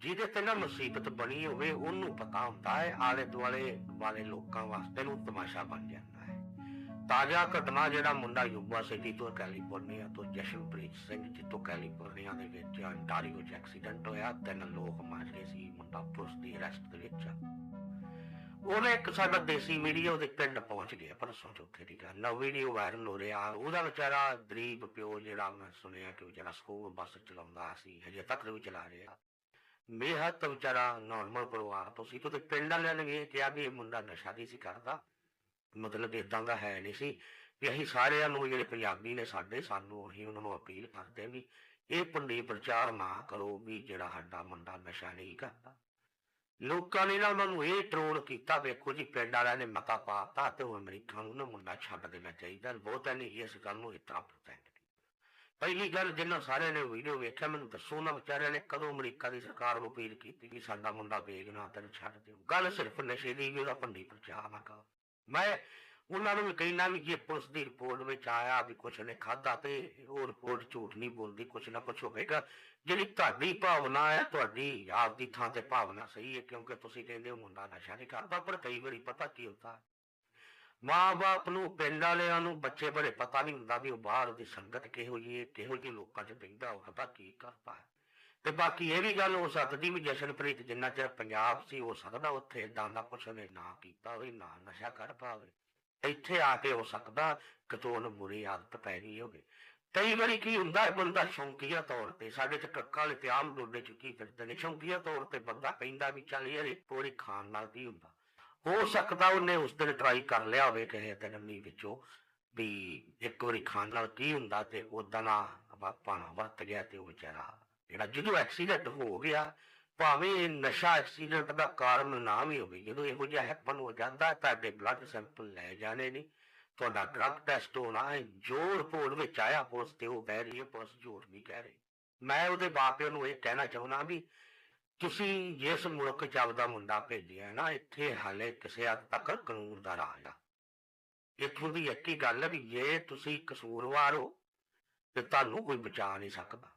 ਜਿਹਦੇ ਤੇ ਨਾ ਮੁਸੀਬਤ ਬਣੀ ਹੋਵੇ, ਉਹਨੂੰ ਪਤਾ ਹੁੰਦਾ ਹੈ ਆਲੇ ਦੁਆਲੇ ਵਾਲੇ ਲੋਕਾਂ ਵਾਸਤੇ ਨੂੰ ਤਮਾਸ਼ਾ ਬਣ ਜਾਂਦਾ ਹੈ। ਤਾਜ਼ਾ ਘਟਨਾ ਜਿਹੜਾ ਮੁੰਡਾ ਯੂਬਾ ਸਿਟੀ ਤੋਂ ਕੈਲੀਫੋਰਨੀਆ ਤੋਂ ਜਸ਼ਨਪ੍ਰੀਤ ਸਿੰਘ ਜਿੱਥੋਂ ਕੈਲੀਫੋਰਨੀਆ ਦੇ ਵਿੱਚ ਅੰਟਾਰੀਓ 'ਚ ਐਕਸੀਡੈਂਟ ਹੋਇਆ, ਤਿੰਨ ਲੋਕ ਮਾਰ ਗਏ ਸੀ, ਮੁੰਡਾ ਪੁਲਿਸ ਦੀ ਅਰੈਸਟ ਦੇ ਵਿੱਚ। ਉਹਨੇ ਇੱਕ ਸਾਡਾ ਦੇਸੀ ਮੀਡੀਆ ਉਹਦੇ ਪਿੰਡ ਪਹੁੰਚ ਗਿਆ, ਪਰ ਚੌਥੇ ਦੀ ਗੱਲ ਨਾ ਵੀਡੀਓ ਵਾਇਰਲ ਹੋ ਰਿਹਾ। ਉਹਦਾ ਵਿਚਾਰਾ ਗਰੀਬ ਪਿਓ ਜਿਹੜਾ ਮੈਂ ਸੁਣਿਆ ਕਿ ਵਿਚਾਰਾ ਸਕੂਲ ਬੱਸ ਚਲਾਉਂਦਾ ਸੀ, ਹਜੇ ਤੱਕ ਵੀ ਚਲਾ ਰਿਹਾ। ਮੇਰਾ ਤਾਂ ਵਿਚਾਰਾ ਨਾਰਮਲ ਪਰਿਵਾਰ ਤੋਂ ਸੀ ਕਿਉਂਕਿ ਉਹਦੇ ਪਿੰਡ ਵਾਲਿਆਂ ਨੇ ਵੀ ਇਹ ਕਿਹਾ ਵੀ ਇਹ ਮੁੰਡਾ ਨਸ਼ਾ ਨਹੀਂ ਸੀ ਕਰਦਾ। ਮਤਲਬ ਇਦਾਂ ਦਾ ਹੈ ਨਹੀਂ ਸੀ ਵੀ ਅਸੀਂ ਸਾਰਿਆਂ ਨੂੰ ਜਿਹੜੇ ਪੰਜਾਬੀ ਨੇ ਸਾਡੇ, ਸਾਨੂੰ ਅਸੀਂ ਉਹਨਾਂ ਨੂੰ ਅਪੀਲ ਕਰਦੇ ਵੀ ਇਹ ਪੰਡੀ ਪ੍ਰਚਾਰ ਨਾ ਕਰੋ ਵੀ ਜਿਹੜਾ ਸਾਡਾ ਮੁੰਡਾ ਨਸ਼ਾ ਨਹੀਂ ਕਰਦਾ। ਲੋਕਾਂ ਨੇ ਨਾ ਉਹਨਾਂ ਨੂੰ ਇਹ ਟਰੋਲ ਕੀਤਾ, ਵੇਖੋ ਜੀ ਪਿੰਡ ਵਾਲਿਆਂ ਨੇ ਮਤਾ ਪਾਤਾ ਤੇ ਉਹ ਅਮਰੀਕਾ ਨੂੰ ਨਾ ਮੁੰਡਾ ਛੱਡ ਦੇਣਾ ਚਾਹੀਦਾ। ਬਹੁਤਾਂ ਨੇ ਇਸ ਗੱਲ ਨੂੰ ਇਸ ਤਰ੍ਹਾਂ ਪਹਿਲੀ ਗੱਲ ਜਿੰਨਾ ਸਾਰਿਆਂ ਨੇ ਵੀਡੀਓ ਵੇਖਿਆ, ਮੈਨੂੰ ਦੱਸੋ ਨਾ ਵਿਚਾਰਿਆਂ ਨੇ ਕਦੋਂ ਅਮਰੀਕਾ ਦੀ ਸਰਕਾਰ ਨੂੰ ਅਪੀਲ ਕੀਤੀ ਕਿ ਸਾਡਾ ਮੁੰਡਾ ਵੇਚਣਾ ਤੈਨੂੰ ਛੱਡ ਦਿਓ। ਗੱਲ ਸਿਰਫ ਨਸ਼ੇ ਦੀ, ਵੀ ਭੰਡੀ ਪ੍ਰਚਾਰ ਨਾ ਕਰੋ। ਮੈਂ ਉਹਨਾਂ ਨੂੰ ਵੀ ਕਹਿਣਾ ਵੀ ਜੇ ਪੁਲਿਸ ਦੀ ਰਿਪੋਰਟ ਵਿੱਚ ਆਇਆ ਵੀ ਕੁਛ ਨੇ ਖਾਦਾ ਤੇ ਉਹ ਰਿਪੋਰਟ ਝੂਠ ਨਹੀਂ ਬੋਲਦੀ, ਕੁਛ ਨਾ ਕੁਛ ਹੋਵੇਗਾ। ਜਿਹੜੀ ਤੁਹਾਡੀ ਭਾਵਨਾ ਹੈ, ਤੁਹਾਡੀ ਆਪ ਦੀ ਥਾਂ ਤੇ ਭਾਵਨਾ ਸਹੀ ਹੈ, ਕਿਉਂਕਿ ਤੁਸੀਂ ਕਹਿੰਦੇ ਹੋ ਮੁੰਡਾ ਨਸ਼ਾ ਨਹੀਂ ਕਰਦਾ, ਪਰ ਕਈ ਵਾਰੀ ਪਤਾ ਕੀ ਹੁੰਦਾ ਹੈ ਮਾਂ-ਬਾਪ ਨੂੰ, ਪਿੰਡ ਵਾਲਿਆਂ ਨੂੰ, ਬੱਚੇ ਬੜੇ ਪਤਾ ਨਹੀਂ ਹੁੰਦਾ ਵੀ ਉਹ ਬਾਹਰ ਦੀ ਸੰਗਤ ਕਿਹੋ ਜਿਹੀ ਹੈ, ਕਿਹੋ ਜਿਹੇ ਲੋਕਾਂ 'ਚ ਬੈਠਦਾ ਉਹ ਕੀ ਕਰਦਾ ਹੈ। ਤੇ ਬਾਕੀ ਇਹ ਵੀ ਗੱਲ ਹੋ ਸਕਦੀ ਵੀ ਜਸ਼ਨਪ੍ਰੀਤ ਜਿੰਨਾ ਚਿਰ ਪੰਜਾਬ ਸੀ ਹੋ ਸਕਦਾ ਉੱਥੇ ਇਦਾਂ ਦਾ ਕੁਛ ਨੇ ਨਾ ਕੀਤਾ ਹੋਵੇ, ਨਾ ਨਸ਼ਾ ਕਰ ਪਾਵੇ। ਇੱਥੇ ਆ ਕੇ ਹੋ ਸਕਦਾ ਕਿਤੋਂ ਉਹਨੂੰ ਬੁਰੀ ਆਦਤ ਪੈ ਗਈ ਹੋਵੇ। ਕਈ ਵਾਰੀ ਕੀ ਹੁੰਦਾ ਹੈ, ਬੰਦਾ ਸ਼ੌਂਕੀਆ ਤੌਰ ਤੇ, ਸਾਡੇ ਚ ਕੱਕਾ ਵਾਲੇ ਤੇ ਆਮ ਡੋਡੇ ਚੁੱਕੀ ਫਿਰਦੇ ਨੇ, ਸ਼ੌਂਕੀਆ ਤੌਰ ਤੇ ਬੰਦਾ ਕਹਿੰਦਾ ਵੀ ਚੱਲ ਯਾਰ, ਇੱਕ ਵਾਰੀ ਖਾਣ ਨਾਲ ਕੀ ਹੁੰਦਾ? ਹੋ ਸਕਦਾ ਉਹਨੇ ਉਸ ਦਿਨ ਟਰਾਈ ਕਰ ਲਿਆ ਹੋਵੇ ਕਿਸੇ ਦਿਨ ਮੀਂਹ ਵਿੱਚੋਂ ਵੀ ਇੱਕ ਵਾਰੀ ਖਾਣ ਨਾਲ ਕੀ ਹੁੰਦਾ ਤੇ ਉਦਾਂ ਨਾ ਪਾਣਾ ਵਰਤ ਗਿਆ ਤੇ ਉਹ ਵਿਚਾਰਾ ਜਿਹੜਾ ਜਦੋਂ ਐਕਸੀਡੈਂਟ ਹੋ ਗਿਆ, ਭਾਵੇਂ ਨਸ਼ਾ ਐਕਸੀਡੈਂਟ ਦਾ ਕਾਰਨ ਨਾ ਵੀ ਹੋਵੇ, ਜਦੋਂ ਇਹੋ ਜਿਹਾ ਹੈਪਨ ਹੋ ਜਾਂਦਾ ਤੁਹਾਡੇ ਬਲੱਡ ਸੈਂਪਲ ਲੈ ਜਾਣੇ ਨੇ, ਤੁਹਾਡਾ ਡਰਗ ਟੈਸਟ ਹੋਣਾ ਹੈ ਜੋ ਰਿਪੋਰਟ ਵਿੱਚ ਆਇਆ ਪੁਲਿਸ ਤੇ, ਉਹ ਬਹਿ ਰਹੀ ਹੈ, ਪੁਲਿਸ ਝੂਠ ਨਹੀਂ ਕਹਿ ਰਹੀ। ਮੈਂ ਉਹਦੇ ਬਾਪਿਆਂ ਨੂੰ ਇਹ ਕਹਿਣਾ ਚਾਹੁੰਦਾ ਵੀ ਤੁਸੀਂ ਜਿਸ ਮੁਲਕ ਚ ਆਪਦਾ ਮੁੰਡਾ ਭੇਜਿਆ ਨਾ, ਇੱਥੇ ਹਾਲੇ ਕਿਸੇ ਹੱਦ ਤੱਕ ਕਾਨੂੰਨ ਦਾ ਰਾਜ ਆ। ਇੱਥੋਂ ਦੀ ਇੱਕ ਹੀ ਗੱਲ ਵੀ ਜੇ ਤੁਸੀਂ ਕਸੂਰਵਾਰ ਹੋ, ਤੇ ਤੁਹਾਨੂੰ ਕੋਈ ਬਚਾ ਨਹੀਂ ਸਕਦਾ।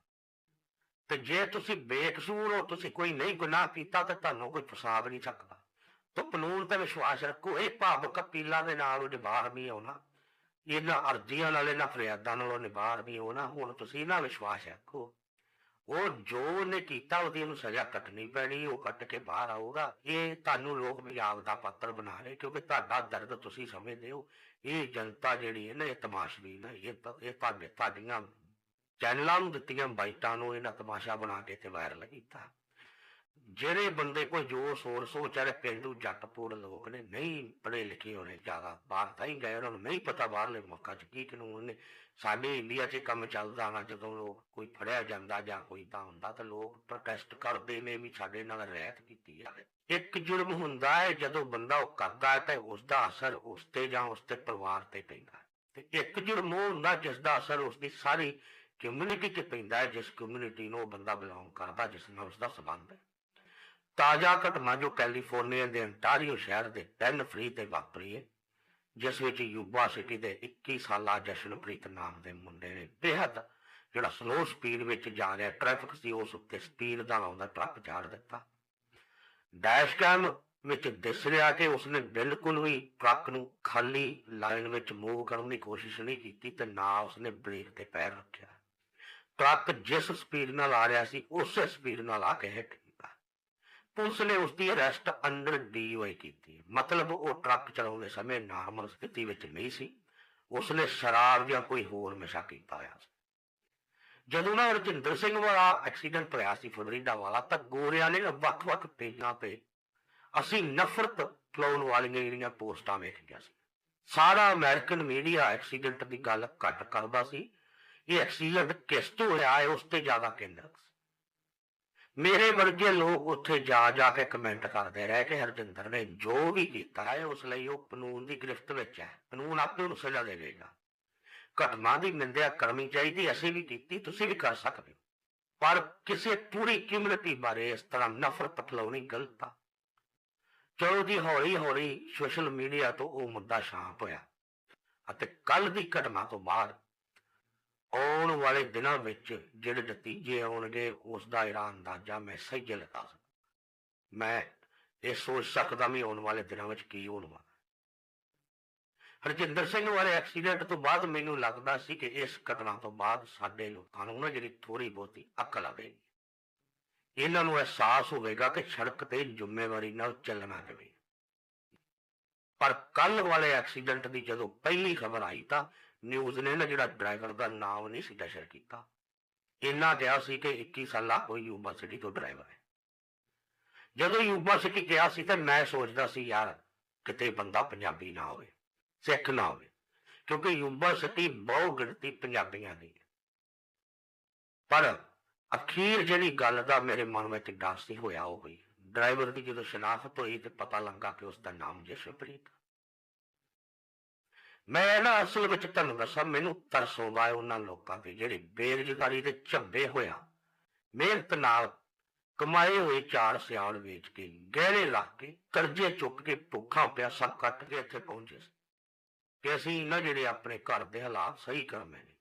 ਤੇ ਜੇ ਤੁਸੀਂ ਬੇਕਸੂਰ ਹੋ, ਤੁਸੀਂ ਕੋਈ ਨਹੀਂ ਗੁਨਾਹ ਕੀਤਾ, ਤੇ ਤੁਹਾਨੂੰ ਕੋਈ ਫਸਾ ਵੀ ਨਹੀਂ ਸਕਦਾ। ਤਾਂ ਕਾਨੂੰਨ ਤੇ ਵਿਸ਼ਵਾਸ ਰੱਖੋ, ਇਹ ਭਾਵਕ ਅਪੀਲਾਂ ਦੇ ਨਾਲ ਉਹਦੇ ਬਾਹਰ ਵੀ ਆਉਣਾ। ਇਹਨਾਂ ਅਰਜ਼ੀਆਂ ਨਾਲ, ਇਹਨਾਂ ਫਰਿਆਦਾਂ ਨਾਲ ਉਹਨੇ ਬਾਹਰ ਨਹੀਂ ਆਉਣਾ। ਹੁਣ ਤੁਸੀਂ ਇਹਨਾਂ ਵਿਸ਼ਵਾਸ ਰੱਖੋ। ਉਹ ਜੋ ਉਹਨੇ ਕੀਤਾ, ਉਹਦੀ ਉਹਨੂੰ ਸਜ਼ਾ ਕੱਟਣੀ ਪੈਣੀ, ਉਹ ਕੱਟ ਕੇ ਬਾਹਰ ਆਊਗਾ। ਇਹ ਤੁਹਾਨੂੰ ਲੋਕ ਪੰਜਾਬ ਦਾ ਪਾਤਰ ਬਣਾ ਰਹੇ, ਕਿਉਂਕਿ ਤੁਹਾਡਾ ਦਰਦ ਤੁਸੀਂ ਸਮਝਦੇ ਹੋ। ਇਹ ਜਨਤਾ ਜਿਹੜੀ ਹੈ ਨਾ, ਇਹ ਤਮਾਸ਼ਬੀਨ ਨਾ, ਇਹ ਇਹ ਤੁਹਾਡੇ, ਤੁਹਾਡੀਆਂ ਚੈਨਲਾਂ ਨੂੰ ਦਿੱਤੀਆਂ ਬਾਈਟਾਂ ਨੂੰ, ਇਹਨਾਂ ਤਮਾਸ਼ਾ ਬਣਾ ਕੇ ਤੇ ਵਾਇਰਲ ਕੀਤਾ। ਜਿਹੜੇ ਬੰਦੇ ਕੋਈ ਜੋ ਸ਼ੋਰ ਸੋਚ ਰਹੇ ਪਿੰਡੂ ਜੱਟਪੂੜ ਲੋਕ ਨੇ, ਨਹੀਂ ਪੜ੍ਹੇ ਲਿਖੇ ਹੋਣੇ ਜ਼ਿਆਦਾ, ਬਾਹਰ ਤਾਂ ਹੀ ਗਏ ਉਹਨਾਂ ਨੂੰ, ਨਹੀਂ ਪਤਾ ਬਾਹਰਲੇ ਮੁਲਕਾਂ 'ਚ ਕੀ ਕਾਨੂੰਨ ਨੇ। ਸਾਡੇ ਇੰਡੀਆ 'ਚ ਕੰਮ ਚੱਲਦਾ ਨਾ, ਜਦੋਂ ਲੋਕ ਕੋਈ ਫੜਿਆ ਜਾਂਦਾ ਜਾਂ ਕੋਈ ਤਾਂ ਹੁੰਦਾ ਤਾਂ ਲੋਕ ਪ੍ਰੋਟੈਸਟ ਕਰਦੇ ਨੇ ਵੀ ਸਾਡੇ ਨਾਲ ਰਹਿਤ ਕੀਤੀ ਜਾਵੇ। ਇੱਕ ਜੁਰਮ ਹੁੰਦਾ ਹੈ, ਜਦੋਂ ਬੰਦਾ ਉਹ ਕਰਦਾ ਹੈ ਤਾਂ ਉਸ ਦਾ ਅਸਰ ਉਸ ਤੇ ਜਾਂ ਉਸ ਦੇ ਪਰਿਵਾਰ ਤੇ ਪੈਂਦਾ ਤੇ ਇੱਕ ਜੁਰਮ ਉਹ ਹੁੰਦਾ ਜਿਸ ਦਾ ਅਸਰ ਉਸ ਦੀ ਸਾਰੀ ਕਮਿਊਨਿਟੀ ਤੇ ਪੈਂਦਾ ਹੈ, ਜਿਸ ਕਮਿਊਨਿਟੀ ਨੂੰ ਉਹ ਬੰਦਾ ਬਿਲੋਂਗ ਕਰਦਾ, ਜਿਸ ਨਾਲ ਉਸ ਦਾ ਸੰਬੰਧ ਹੈ। ਤਾਜ਼ਾ ਘਟਨਾ ਜੋ ਕੈਲੀਫੋਰਨੀਆ ਦੇ ਅੰਟਾਰੀਓ ਸ਼ਹਿਰ ਦੇ ਟੈਨ ਫਰੀ ਤੇ ਵਾਪਰੀ ਹੈ, ਜਿਸ ਵਿੱਚ ਯੂਬਾ ਸਿਟੀ ਦੇ 21 ਸਾਲਾ ਜਸ਼ਨਪ੍ਰੀਤ ਨਾਮ ਦੇ ਮੁੰਡੇ ਨੇ ਬੇਹੱਦ ਜਿਹੜਾ ਸਲੋ ਸਪੀਡ ਵਿੱਚ ਜਾ ਰਿਹਾ ਟ੍ਰੈਫਿਕ ਸੀ, ਉਸ ਉੱਤੇ ਸਪੀਡ ਦਾ ਲਾਉਂਦਾ ਟਰੱਕ ਚਾੜ ਦਿੱਤਾ। ਡੈਸ਼ ਕੈਮ ਵਿੱਚ ਦਿਸ ਰਿਹਾ ਕਿ ਉਸਨੇ ਬਿਲਕੁਲ ਵੀ ਟਰੱਕ ਨੂੰ ਖਾਲੀ ਲਾਈਨ ਵਿੱਚ ਮੂਵ ਕਰਨ ਦੀ ਕੋਸ਼ਿਸ਼ ਨਹੀਂ ਕੀਤੀ ਤੇ ਨਾ ਉਸਨੇ ਬ੍ਰੇਕ ਤੇ ਪੈਰ ਰੱਖਿਆ। ਟਰੱਕ ਜਿਸ ਸਪੀਡ ਨਾਲ ਆ ਰਿਹਾ ਸੀ, ਉਸੇ ਸਪੀਡ ਨਾਲ ਆ ਕੇ ਹਿੱਟ ਪੁਲਿਸ ਨੇ ਉਸ ਦੀ ਅਰੈਸਟ ਅੰਡਰ ਡੀਵਾਈ ਕੀਤੀ। ਮਤਲਬ ਉਹ ਟਰੱਕ ਚਲਾਉਂਦੇ ਸਮੇਂ ਨਾਰਮਲ ਸਥਿਤੀ ਵਿੱਚ ਨਹੀਂ ਸੀ। ਉਸਨੇ ਸ਼ਰਾਬ ਜਾਂ ਕੋਈ ਹੋਰ ਨਸ਼ਾ ਕੀਤਾ ਹੋਇਆ ਸੀ। ਜਦੋਂ ਨਾ ਰਜਿੰਦਰ ਸਿੰਘ ਵਾਲਾ ਐਕਸੀਡੈਂਟ ਹੋਇਆ ਸੀ ਫਲੋਰੀਡਾ ਵਾਲਾ, ਤਾਂ ਗੋਰਿਆਂ ਨੇ ਵੱਖ-ਵੱਖ ਪੇਜਾਂ ਤੇ ਅਸੀਂ ਨਫ਼ਰਤ ਫਲਾਉਣ ਵਾਲੀਆਂ ਜਿਹੜੀਆਂ ਪੋਸਟਾਂ ਵੇਖੀਆਂ ਸੀ। ਸਾਰਾ ਅਮਰੀਕਨ ਮੀਡੀਆ ਐਕਸੀਡੈਂਟ ਦੀ ਗੱਲ ਘੱਟ ਕਰਦਾ ਸੀ। ਇਹ ਐਕਸੀਡੈਂਟ ਕਿਸ ਤੋਂ ਹੋਇਆ ਹੈ ਉਸ ਤੇ ਜ਼ਿਆਦਾ ਕੇਂਦਰਕ ਸੀ। ਮੇਰੇ ਵਰਗੇ ਲੋਕ ਉੱਥੇ ਜਾ ਜਾ ਕੇ ਕਮੈਂਟ ਕਰਦੇ ਰਹੇ ਕਿ ਹਰਜਿੰਦਰ ਨੇ ਜੋ ਵੀ ਕੀਤਾ ਹੈ, ਉਸ ਲਈ ਉਹ ਕਾਨੂੰਨ ਦੀ ਗ੍ਰਿਫਤ ਵਿੱਚ ਹੈ। ਕਾਨੂੰਨ ਆਪੇ ਨੂੰ ਸਜ਼ਾ ਦੇਵੇਗਾ। ਘਟਨਾ ਦੀ ਨਿੰਦਿਆ ਕਰਨੀ ਚਾਹੀਦੀ, ਅਸੀਂ ਵੀ ਕੀਤੀ, ਤੁਸੀਂ ਵੀ ਕਰ ਸਕਦੇ ਹੋ। ਪਰ ਕਿਸੇ ਪੂਰੀ ਕਮਿਊਨਿਟੀ ਬਾਰੇ ਇਸ ਤਰ੍ਹਾਂ ਨਫ਼ਰਤ ਫੈਲਾਉਣੀ ਗਲਤ ਆ। ਚਲੋ ਜੀ ਹੌਲੀ ਹੌਲੀ ਸੋਸ਼ਲ ਮੀਡੀਆ ਤੋਂ ਉਹ ਮੁੱਦਾ ਸ਼ਾਂਤ ਹੋਇਆ। ਅਤੇ ਕੱਲ ਦੀ ਘਟਨਾ ਤੋਂ ਬਾਅਦ ਆਉਣ ਵਾਲੇ ਦਿਨਾਂ ਵਿੱਚ ਜਿਹੜੇ ਨਤੀਜੇ ਆਉਣਗੇ ਉਸ ਦਾ ਜਿਹੜਾ ਅੰਦਾਜ਼ਾ ਮੈਂ ਸਹੀ ਲਗਾ ਸਕਦਾ। ਮੈਂ ਇਹ ਸੋਚ ਸਕਦਾ ਵੀ ਆਉਣ ਵਾਲੇ ਦਿਨਾਂ ਵਿੱਚ ਕੀ ਹੋਣ ਵਾਲਾ ਹਰਜਿੰਦਰ ਸਿੰਘ ਵਾਲੇ ਐਕਸੀਡੈਂਟ ਤੋਂ ਬਾਅਦ ਮੈਨੂੰ ਲੱਗਦਾ ਸੀ ਕਿ ਇਸ ਘਟਨਾ ਤੋਂ ਬਾਅਦ ਸਾਡੇ ਲੋਕਾਂ ਨੂੰ ਨਾ ਜਿਹੜੀ ਥੋੜੀ ਬਹੁਤੀ ਅਕਲ ਆਵੇਗੀ। ਇਹਨਾਂ ਨੂੰ ਅਹਿਸਾਸ ਹੋਵੇਗਾ ਕਿ ਸੜਕ ਤੇ ਜ਼ਿੰਮੇਵਾਰੀ ਨਾਲ ਚੱਲਣਾ ਪਵੇ ਪਰ ਕੱਲ ਵਾਲੇ ਐਕਸੀਡੈਂਟ ਦੀ ਜਦੋਂ ਪਹਿਲੀ ਖਬਰ ਆਈ ਤਾਂ ਨਿਊਜ਼ ਨੇ ਨਾ ਜਿਹੜਾ ਡਰਾਈਵਰ ਦਾ ਨਾਮ ਨਹੀਂ ਸੀ ਨਸ਼ਰ ਕੀਤਾ। ਇੰਨਾ ਕਿਹਾ ਸੀ ਕਿ 21 ਸਾਲਾ ਕੋਈ ਯੂਬਾ ਤੋਂ ਡਰਾਈਵਰ ਹੈ। ਜਦੋਂ ਯੂਬਾ ਗਿਆ ਸੀ ਤਾਂ ਮੈਂ ਸੋਚਦਾ ਸੀ, ਯਾਰ ਕਿਤੇ ਬੰਦਾ ਪੰਜਾਬੀ ਨਾ ਹੋਵੇ, ਸਿੱਖ ਨਾ ਹੋਵੇ, ਕਿਉਂਕਿ ਯੂਬਾ ਬਹੁ ਗਿਣਤੀ ਪੰਜਾਬੀਆਂ ਦੀ ਹੈ। ਪਰ ਅਖੀਰ ਜਿਹੜੀ ਗੱਲ ਦਾ ਮੇਰੇ ਮਨ ਵਿੱਚ ਡਰ ਸੀ ਹੋਇਆ ਉਹ ਹੋਈ। ਡਰਾਈਵਰ ਦੀ ਜਦੋਂ ਸ਼ਨਾਖਤ ਹੋਈ ਤੇ ਪਤਾ ਲੱਗਾ ਕਿ ਉਸ ਦਾ ਨਾਮ ਜਸ਼ਨਪ੍ਰੀਤ ਮੈਂ ਨਾ ਅਸਲ ਵਿੱਚ ਤੁਹਾਨੂੰ ਦੱਸਾਂ, ਮੈਨੂੰ ਤਰਸ ਆਉਂਦਾ ਹੈ ਉਹਨਾਂ ਲੋਕਾਂ ਤੇ, ਜਿਹੜੇ ਬੇਰੁਜ਼ਗਾਰੀ ਦੇ ਝੰਬੇ ਹੋਇਆ, ਮਿਹਨਤ ਨਾਲ ਕਮਾਏ ਹੋਏ ਚਾਰ ਸਿਆਲ ਵੇਚ ਕੇ, ਗਹਿਣੇ ਲਾ ਕੇ, ਕਰਜ਼ੇ ਚੁੱਕ ਕੇ ਭੁੱਖਾ ਪਿਆਸਾ ਕੱਟ ਕੇ ਇੱਥੇ ਪਹੁੰਚੇ ਸੀ। ਕਿ ਅਸੀਂ ਨਾ ਜਿਹੜੇ ਆਪਣੇ ਘਰ ਦੇ ਹਾਲਾਤ ਸਹੀ ਕਰਨੇ ਨੇ,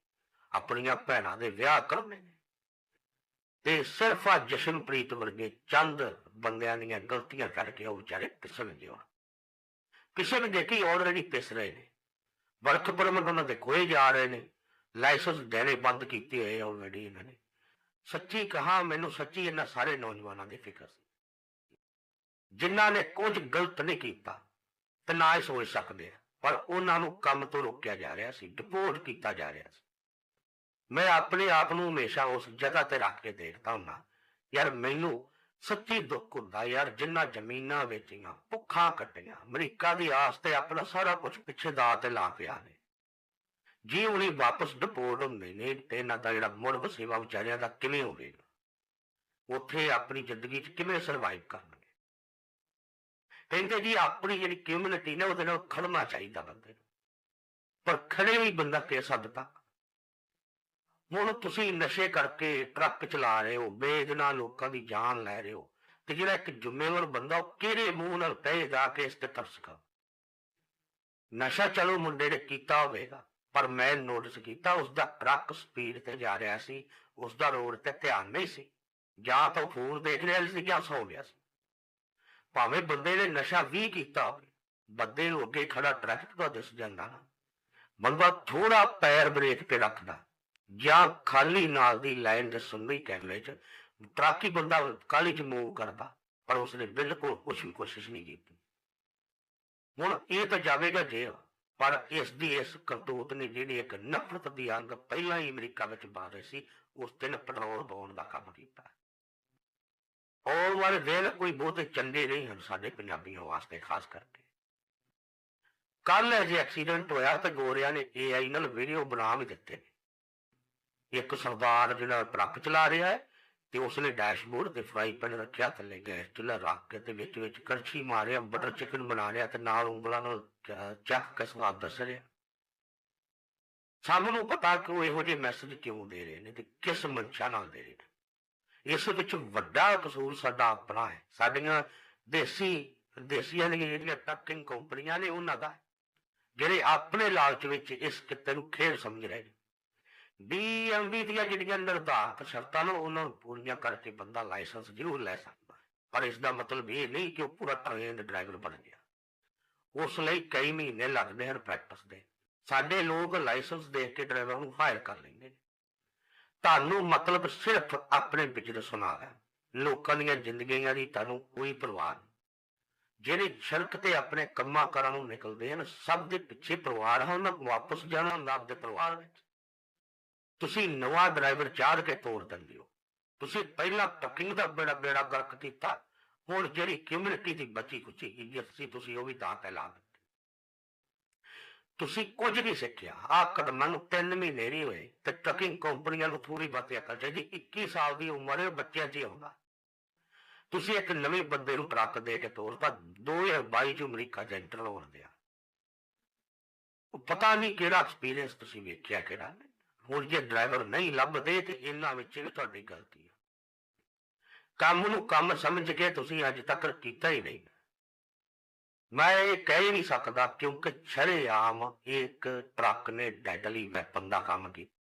ਆਪਣੀਆਂ ਭੈਣਾਂ ਦੇ ਵਿਆਹ ਕਰਨੇ ਨੇ, ਤੇ ਸਿਰਫ ਆ ਜਸ਼ਨਪ੍ਰੀਤ ਵਰਗੇ ਚੰਦ ਬੰਦਿਆਂ ਦੀਆਂ ਗਲਤੀਆਂ ਕਰਕੇ ਉਹ ਵਿਚਾਰੇ ਕਿਸੇ ਨੇ ਦਿਓ ਕਿਸੇ ਨੇ ਦੇਖੀ ਆਲਰੇਡੀ ਪਿਸ ਰਹੇ ਨੇ। ਵਰਕ ਪਰਮਿਟ ਉਹਨਾਂ ਦੇ ਕੋਈ ਜਾ ਰਹੇ ਨੇ। ਲਾਇਸੈਂਸ ਦੇਣੇ ਬੰਦ ਕੀਤੇ ਹੋਏ ਆਲਰੇਡੀ ਇਹਨਾਂ ਨੇ। ਸੱਚੀ ਕਹਾ, ਮੈਨੂੰ ਸੱਚੀ ਇਹਨਾਂ ਸਾਰੇ ਨੌਜਵਾਨਾਂ ਦੀ ਫਿਕਰ ਸੀ। ਜਿਨ੍ਹਾਂ ਨੇ ਕੁਝ ਗਲਤ ਨਹੀਂ ਕੀਤਾ, ਤੇ ਨਾ ਹੀ ਸੋਚ ਸਕਦੇ ਆ। ਪਰ ਉਹਨਾਂ ਨੂੰ ਕੰਮ ਤੋਂ ਰੋਕਿਆ ਜਾ ਰਿਹਾ ਸੀ ਡਿਪੋਰਟ ਕੀਤਾ ਜਾ ਰਿਹਾ ਸੀ। ਮੈਂ ਆਪਣੇ ਆਪ ਨੂੰ ਹਮੇਸ਼ਾ ਉਸ ਜਗ੍ਹਾ ਤੇ ਰੱਖ ਕੇ ਦੇਖਦਾ ਹੁੰਦਾ, ਯਾਰ ਮੈਨੂੰ ਸੱਚੀ ਦੁੱਖ ਹੁੰਦਾ ਯਾਰ, ਜਿੰਨਾ ਜ਼ਮੀਨਾਂ ਵੇਚੀਆਂ, ਭੁੱਖਾਂ ਕੱਟੀਆਂ, ਅਮਰੀਕਾ ਦੀ ਆਸ ਤੇ ਆਪਣਾ ਸਾਰਾ ਕੁਝ ਪਿੱਛੇ ਦਾ ਤੇ ਲਾ ਪਿਆ ਨੇ। ਜੀ ਹੁਣੀ ਵਾਪਸ ਡਿਪੋਰਟ ਹੁੰਦੇ ਨੇ ਤੇ ਇਹਨਾਂ ਦਾ ਜਿਹੜਾ ਮੁੜ ਵਸੇਵਾ ਵਿਚਾਰਿਆਂ ਦਾ ਕਿਵੇਂ ਹੋਵੇਗਾ ਉੱਥੇ ਆਪਣੀ ਜ਼ਿੰਦਗੀ 'ਚ ਕਿਵੇਂ ਸਰਵਾਈਵ ਕਰਨਗੇ? ਕਹਿੰਦੇ ਜੀ, ਆਪਣੀ ਜਿਹੜੀ ਕਮਿਊਨਿਟੀ ਨੇ, ਉਹਦੇ ਨਾਲ ਖੜਨਾ ਚਾਹੀਦਾ ਬੰਦੇ ਨੂੰ। ਪਰ ਖੜੇ ਵੀ ਬੰਦਾ ਕਿਸ ਹੱਦ ਤੱਕ? ਹੁਣ ਤੁਸੀਂ ਨਸ਼ੇ ਕਰਕੇ ਟਰੱਕ ਚਲਾ ਰਹੇ ਹੋ ਬੇਗਨਾ ਲੋਕਾਂ ਦੀ ਜਾਨ ਲੈ ਰਹੇ ਹੋ ਤੇ ਜਿਹੜਾ ਇੱਕ ਜ਼ਿੰਮੇਵਾਰ ਬੰਦਾ ਉਹ ਕਿਹੜੇ ਮੂੰਹ ਨਾਲ ਕਹੇ ਜਾ ਕੇ ਇਸ ਤੇ ਤਰਸ ਕਰ ਨਸ਼ਾ ਚਲੋ ਮੁੰਡੇ ਨੇ ਕੀਤਾ ਹੋਵੇਗਾ, ਪਰ ਮੈਂ ਨੋਟਿਸ ਕੀਤਾ ਉਸ ਦਾ ਟਰੱਕ ਸਪੀਡ ਤੇ ਜਾ ਰਿਹਾ ਸੀ ਉਸ ਦਾ ਰੋਡ ਤੇ ਧਿਆਨ ਨਹੀਂ ਸੀ, ਜਾਂ ਤਾਂ ਫੋਨ ਦੇਖ ਰਿਹਾ ਸੀ ਜਾਂ ਸੌ ਗਿਆ ਸੀ। ਭਾਵੇਂ ਬੰਦੇ ਨੇ ਨਸ਼ਾ ਵੀ ਕੀਤਾ ਹੋਵੇ, ਬੰਦੇ ਨੂੰ ਅੱਗੇ ਖੜਾ ਟਰੱਕ ਤੋਂ ਦਿਸ ਜਾਂਦਾ ਨਾ, ਬੰਦਾ ਥੋੜਾ ਪੈਰ ਬ੍ਰੇਕ ਤੇ ਰੱਖਦਾ। ਜਾਂ ਖਾਲੀ ਨਾਲ ਦੀ ਲਾਈਨ ਦੇ ਸੁਣਦੀ ਕੈਮਰੇ 'ਚ ਟਰੱਕ ਹੀ ਬੰਦਾ ਕਾਲੀ 'ਚ ਮੂਵ ਕਰਦਾ, ਪਰ ਉਸਨੇ ਬਿਲਕੁਲ ਕੁਛ ਵੀ ਕੋਸ਼ਿਸ਼ ਨਹੀਂ ਕੀਤੀ। ਹੁਣ ਇਹ ਤਾਂ ਜਾਵੇਗਾ ਜੇਲ੍ਹ, ਪਰ ਇਸ ਦੀ ਇਸ ਕਰਤੂਤ ਨੇ ਜਿਹੜੀ ਇੱਕ ਨਫ਼ਰਤ ਦੀ ਅੰਗ ਪਹਿਲਾਂ ਹੀ ਅਮਰੀਕਾ ਵਿੱਚ ਬਾਰੇ ਸੀ, ਉਸ ਦਿਨ ਪੈਟਰੋਲ ਪਾਉਣ ਦਾ ਕੰਮ ਕੀਤਾ। ਆਉਣ ਵਾਲੇ ਦਿਨ ਕੋਈ ਬਹੁਤੇ ਚੰਗੇ ਨਹੀਂ ਹਨ ਸਾਡੇ ਪੰਜਾਬੀਆਂ ਵਾਸਤੇ, ਖਾਸ ਕਰਕੇ। ਕੱਲ ਜੇ ਐਕਸੀਡੈਂਟ ਹੋਇਆ ਤਾਂ ਗੋਰਿਆਂ ਨੇ ਏਆਈ ਨਾਲ ਵੀਡੀਓ ਬਣਾ ਵੀ ਦਿੱਤੇ। ਇੱਕ ਸਰਦਾਰ ਜਿਹੜਾ ਟਰੱਕ ਚਲਾ ਰਿਹਾ ਹੈ ਤੇ ਉਸਨੇ ਡੈਸ਼ਬੋਰਡ ਤੇ ਫਰਾਈ ਪੈਨ ਰੱਖਿਆ, ਥੱਲੇ ਗੈਸ ਚੁੱਲ੍ਹਾ ਰੱਖ ਕੇ ਤੇ ਵਿੱਚ ਵਿੱਚ ਕੜਛੀ ਮਾਰਿਆ, ਬਟਰ ਚਿਕਨ ਬਣਾ ਲਿਆ ਤੇ ਨਾਲ ਉਂਗਲਾਂ ਨਾਲ ਚੱਕ ਕੇ ਸਵਾਦ ਦੱਸ ਰਿਹਾ। ਸਭ ਨੂੰ ਪਤਾ ਕਿ ਉਹ ਇਹੋ ਜਿਹੇ ਮੈਸੇਜ ਕਿਉਂ ਦੇ ਰਹੇ ਨੇ ਤੇ ਕਿਸ ਮਨਸ਼ਾ ਨਾਲ ਦੇ ਰਹੇ ਨੇ। ਇਸ ਵਿੱਚ ਵੱਡਾ ਕਸੂਰ ਸਾਡਾ ਆਪਣਾ ਹੈ। ਸਾਡੀਆਂ ਦੇਸੀ, ਦੇਸੀਆਂ ਦੀਆਂ ਜਿਹੜੀਆਂ ਟੱਕਿੰਗ ਕੰਪਨੀਆਂ ਨੇ ਉਹਨਾਂ ਦਾ ਹੈ। ਜਿਹੜੇ ਆਪਣੇ ਲਾਲਚ ਵਿੱਚ ਇਸ ਕਿੱਤੇ ਨੂੰ ਖੇਡ ਸਮਝ ਰਹੇ ਨੇ। ਡੀਐਮਵੀ ਦੀਆਂ ਜਿਹੜੀਆਂ ਨਿਰਧਾਰਤ ਸ਼ਰਤਾਂ ਨੇ, ਉਹਨਾਂ ਨੂੰ ਪੂਰੀਆਂ ਕਰਕੇ ਬੰਦਾ ਲਾਇਸੈਂਸ ਜ਼ਰੂਰ ਲੈ ਸਕਦਾ। ਪਰ ਇਸ ਦਾ ਮਤਲਬ ਇਹ ਨਹੀਂ ਕਿ ਉਹ ਪੂਰਾ ਟ੍ਰੇਨਡ ਡਰਾਈਵਰ ਬਣ ਗਿਆ। ਉਸ ਲਈ ਕਈ ਮਹੀਨੇ ਲੱਗਦੇ ਹਨ ਪ੍ਰੈਕਟਿਸ ਦੇ। ਸਾਡੇ ਲੋਕ ਲਾਇਸੈਂਸ ਦੇਖ ਕੇ ਡਰਾਈਵਰ ਨੂੰ ਹਾਇਰ ਕਰ ਲੈਂਦੇ ਨੇ। ਤੁਹਾਨੂੰ ਮਤਲਬ ਸਿਰਫ ਆਪਣੇ ਬਿਜ਼ਨਸ ਨਾਲ ਹੈ। ਲੋਕਾਂ ਦੀਆਂ ਜ਼ਿੰਦਗੀਆਂ ਦੀ ਤੁਹਾਨੂੰ ਕੋਈ ਪਰਵਾਹ ਨਹੀਂ। ਜਿਹੜੇ ਸ਼ਰਕ ਤੇ ਆਪਣੇ ਕੰਮਾਂ ਕਾਰਾਂ ਨੂੰ ਨਿਕਲਦੇ ਹਨ, ਸਭ ਦੇ ਪਿੱਛੇ ਪਰਿਵਾਰ ਹੈ ਉਹਨਾਂ ਨੂੰ ਵਾਪਸ ਜਾਣਾ ਹੁੰਦਾ ਆਪਣੇ ਪਰਿਵਾਰ ਵਿੱਚ। ਤੁਸੀਂ ਨਵਾਂ ਡਰਾਈਵਰ ਚਾੜ ਕੇ ਤੋੜ ਦਿੰਦੇ ਹੋ। ਤੁਸੀਂ ਪਹਿਲਾਂ ਟੱਕਿੰਗ ਦਾ ਬੇੜਾ ਬੇੜਾ ਗਰਕ ਕੀਤਾ, ਹੁਣ ਜਿਹੜੀ ਕਮਿਊਨਿਟੀ ਦੀ ਬਚੀ ਕੁਚੀ ਇੱਜ਼ਤ ਸੀ ਤੁਸੀਂ ਉਹ ਵੀ ਤਾਂ ਤੇ ਦਿੱਤੀ। ਤੁਸੀਂ ਕੁਝ ਨਹੀਂ ਸਿੱਖਿਆ। ਆ ਕਦਮਾਂ ਨੂੰ ਤਿੰਨ ਮਹੀਨੇ ਨਹੀਂ ਹੋਏ ਤੇ ਟਰਕਿੰਗ ਕੰਪਨੀਆਂ ਨੂੰ ਥੋੜੀ ਬਹੁਤੀ ਅਕਲ ਚਾਹੀਦੀ। 21 ਸਾਲ ਦੀ ਉਮਰ ਹੈ ਬੱਚਿਆਂ 'ਚ ਹੀ ਆਉਂਦਾ। ਤੁਸੀਂ ਇੱਕ ਨਵੇਂ ਬੰਦੇ ਨੂੰ ਟਰੱਕ ਦੇ ਕੇ ਤੋਰਤਾ 2022 ਚ ਅਮਰੀਕਾ ਚ ਐਂਟਰ ਹੋਣ ਦਿਆ। ਪਤਾ ਨਹੀਂ ਕਿਹੜਾ ਐਕਸਪੀਰੀਅੰਸ ਤੁਸੀਂ ਵੇਖਿਆ ਕਿਹੜਾ ਨਹੀਂ। ਹੁਣ ਜੇ ਡਰਾਈਵਰ ਨਹੀਂ ਲੱਭਦੇ ਤੇ ਇਹਨਾਂ ਵਿੱਚ ਵੀ ਤੁਹਾਡੀ ਗਲਤੀ ਹੈ ਕੰਮ ਨੂੰ ਕੰਮ ਸਮਝ ਕੇ ਤੁਸੀਂ ਅੱਜ ਤੱਕ ਕੀਤਾ ਹੀ ਨਹੀਂ। ਮੈਂ ਇਹ ਕਹਿ ਨਹੀਂ ਸਕਦਾ ਕਿਉਂਕਿ ਛਰੇ ਸ਼ਰੇਆਮ ਇੱਕ ਟਰੱਕ ਨੇ ਡੈਡਲੀ ਵੈਪਨ ਦਾ ਕੰਮ ਕੀਤਾ।